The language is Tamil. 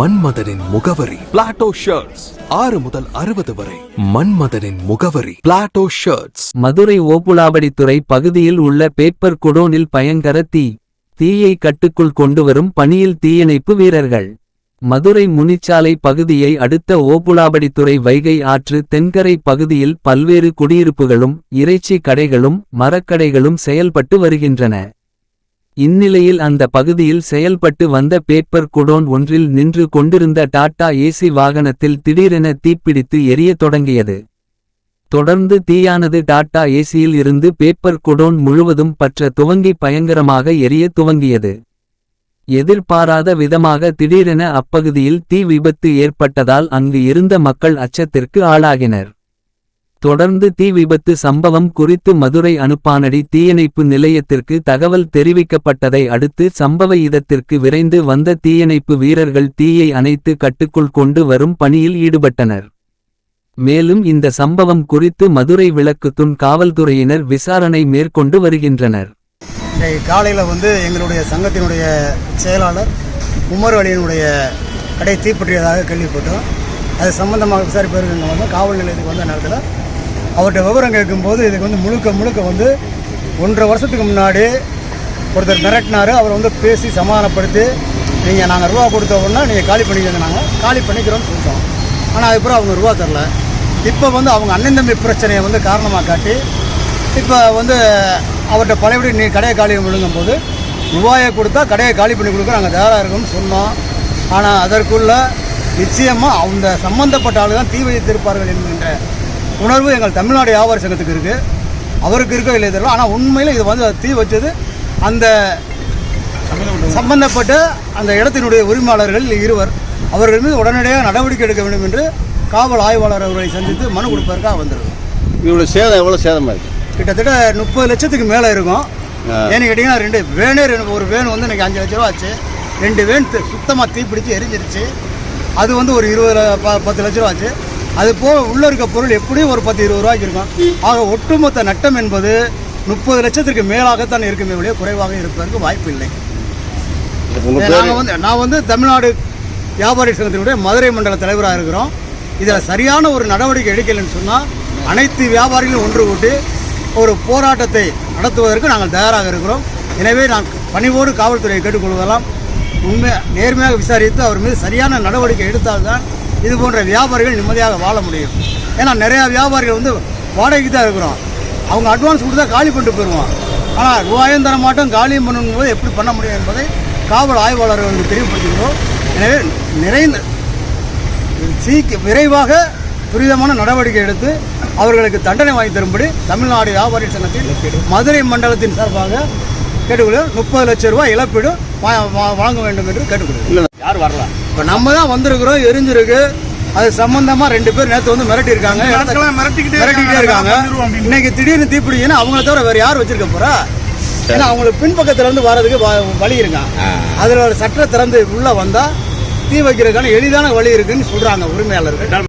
மன்மதனின் முகவரி. பிளாட்டோ ஷர்ட்ஸ் ஆறு முதல் அறுபது வரை. மன்மதனின் முகவரி. பிளாட்டோ ஷர்ட்ஸ் மதுரை ஓபுலாபடித்துறை பகுதியில் உள்ள பேப்பர் குடோனில் பயங்கர தீ. தீயை கட்டுக்குள் கொண்டுவரும் பணியில் தீயணைப்பு வீரர்கள். மதுரை முனிச்சாலை பகுதியை அடுத்த ஓபுலாபடித்துறை வைகை ஆற்று தென்கரை பகுதியில் பல்வேறு குடியிருப்புகளும் இறைச்சி கடைகளும் மரக்கடைகளும் செயல்பட்டு வருகின்றன. இந்நிலையில் அந்த பகுதியில் செயல்பட்டு வந்த பேப்பர் குடோன் ஒன்றில் நின்று கொண்டிருந்த டாட்டா ஏசி வாகனத்தில் திடீரென தீப்பிடித்து எரியத் தொடங்கியது. தொடர்ந்து தீயானது டாட்டா ஏசியில் இருந்து பேப்பர் குடோன் முழுவதும் பற்ற துவங்கி பயங்கரமாக எரிய துவங்கியது. எதிர்பாராத விதமாக திடீரென அப்பகுதியில் தீ விபத்து ஏற்பட்டதால் அங்கு இருந்த மக்கள் அச்சத்திற்கு ஆளாகினர். தொடர்ந்து தீ விபத்து சம்பவம் குறித்து மதுரை அனுப்பானடி தீயணைப்பு நிலையத்திற்கு தகவல் தெரிவிக்கப்பட்டதை அடுத்து சம்பவ இடத்திற்கு விரைந்து வந்த தீயணைப்பு வீரர்கள் தீயை அணைத்து கட்டுக்குள் கொண்டு வரும் பணியில் ஈடுபட்டனர். மேலும் இந்த சம்பவம் குறித்து மதுரை விளக்குத்துண் காவல்துறையினர் விசாரணை மேற்கொண்டு வருகின்றனர். காலையில் வந்து எங்களுடைய சங்கத்தினுடைய செயலாளர் உமர் அலியினுடைய கடை தீப்பற்றியதாக கேள்விப்பட்டோம். அது சம்பந்தமாக விசாரிப்பதற்கு வந்து காவல் நிலையத்துக்கு வந்த நேரத்தில் அவர்கிட்ட விவரம் கேட்கும்போது இதுக்கு வந்து முழுக்க முழுக்க வந்து ஒன்றரை வருஷத்துக்கு முன்னாடி ஒருத்தர் மிரட்டினார். அவர் வந்து பேசி சமாதானப்படுத்தி நீங்கள் நாங்கள் ரூபா கொடுத்த உடனே நீங்கள் காலி பண்ணிக்கோங்க நாங்கள் காலி பண்ணிக்கிறோம்னு சொல்லிட்டோம். ஆனால் அதுக்கப்புறம் அவங்க ரூபா தரல. இப்போ வந்து அவங்க அண்ணன் தம்பி பிரச்சனையை வந்து காரணமாக காட்டி இப்போ வந்து அவர்கிட்ட பழையபடி நீ கடையை காலி விழுங்கும்போது ரூபாயை கொடுத்தா கடையை காலி பண்ணி கொடுக்க நாங்கள் தயாராக இருக்கோம்னு சொன்னோம். ஆனால் அதற்குள்ளே நிச்சயமாக அந்த சம்மந்தப்பட்ட ஆளு தான் தீ வைத்திருப்பார்கள் என்கின்ற உணர்வு எங்கள் தமிழ்நாடு வியாபார சங்கத்துக்கு இருக்குது அவருக்கு இருக்கோ இல்லை தெரியல. ஆனால் உண்மையில் இது வந்து தீ வச்சது அந்த சம்பந்தப்பட்ட அந்த இடத்தினுடைய உரிமையாளர்கள் இருவர். அவர்கள் மீது உடனடியாக நடவடிக்கை எடுக்க வேண்டும் என்று காவல் ஆய்வாளர் அவர்களை சந்தித்து மனு கொடுப்பதற்காக வந்திருக்கோம். இவ்வளோ சேதம் எவ்வளோ சேதமாக இருக்கு? கிட்டத்தட்ட முப்பது லட்சத்துக்கு மேலே இருக்கும். ஏன்னு கேட்டிங்கன்னா ரெண்டு வேனே ஒரு வேன் வந்து இன்னைக்கு அஞ்சு லட்ச ரூபா ஆச்சு. ரெண்டு வேன் சுத்தமாக தீப்பிடிச்சு எரிஞ்சிருச்சு. அது வந்து ஒரு இருபது ப- பத்து லட்ச ரூபா ஆச்சு. அது போக உள்ளே இருக்க பொருள் எப்படியும் ஒரு பத்து இருபது ரூபாய்க்கு இருக்கும். ஆக ஒட்டுமொத்த நட்டம் என்பது முப்பது லட்சத்திற்கு மேலாகத்தான் இருக்குமே ஒழிய குறைவாக இருப்பதற்கு வாய்ப்பு இல்லை நாங்கள் வந்து நான் வந்து தமிழ்நாடு வியாபாரி சங்கத்தினுடைய மதுரை மண்டல தலைவராக இருக்கிறோம். இதில் சரியான ஒரு நடவடிக்கை எடுக்கலைன்னு சொன்னால் அனைத்து வியாபாரிகளும் ஒன்று கூட்டி ஒரு போராட்டத்தை நடத்துவதற்கு நாங்கள் தயாராக இருக்கிறோம். எனவே நான் பணிவோடு காவல்துறையை கேட்டுக்கொள்வதெல்லாம் உண்மை நேர்மையாக விசாரித்து அவர் மீது சரியான நடவடிக்கை எடுத்தால்தான் இது போன்ற வியாபாரிகள் நிம்மதியாக வாழ முடியும். ஏன்னா நிறையா வியாபாரிகள் வந்து வாடகைக்கு தான் இருக்கிறோம். அவங்க அட்வான்ஸ் கொடுத்தா காலி பண்ணிட்டு போயிடுவோம் ஆனால் ரூபாயும் தர மாட்டோம் காலியும் பண்ணணும் போது எப்படி பண்ண முடியும் என்பதை காவல் ஆய்வாளர்களுக்கு தெரியப்படுத்துகிறோம். எனவே நிறைந்த சீக்க விரைவாக துரிதமான நடவடிக்கை எடுத்து அவர்களுக்கு தண்டனை வாங்கி தரும்படி தமிழ்நாடு வியாபாரி சங்கத்தின் மதுரை மண்டலத்தின் சார்பாக கேட்டுக்கொள்கிறோம். முப்பது லட்சம் ரூபாய் இழப்பீடு வாங்க வேண்டும் என்று கேட்டுக்கொள்கிறோம். இல்லை யார் வரல? இப்போ நம்ம தான் வந்திருக்கிறோம் எரிஞ்சிருக்கு. அது சம்பந்தமா ரெண்டு பேர் நேற்று வந்து மிரட்டி இருக்காங்க. மிரட்டிக்கிட்டே இருக்காங்க. இன்னைக்கு திடீர்னு தீப்பிடிச்சுன்னா அவங்கள தவிர வேற யார் வச்சிருக்க போறா? ஏன்னா அவங்களுக்கு பின்பக்கத்துல இருந்து வர்றதுக்கு வழி இருங்க அதுல ஒரு சட்டை திறந்து உள்ள வந்தா தீ வைக்கிறதுக்கான எளிதான வழி இருக்குன்னு சொல்றாங்க உரிமையாளர்கள்.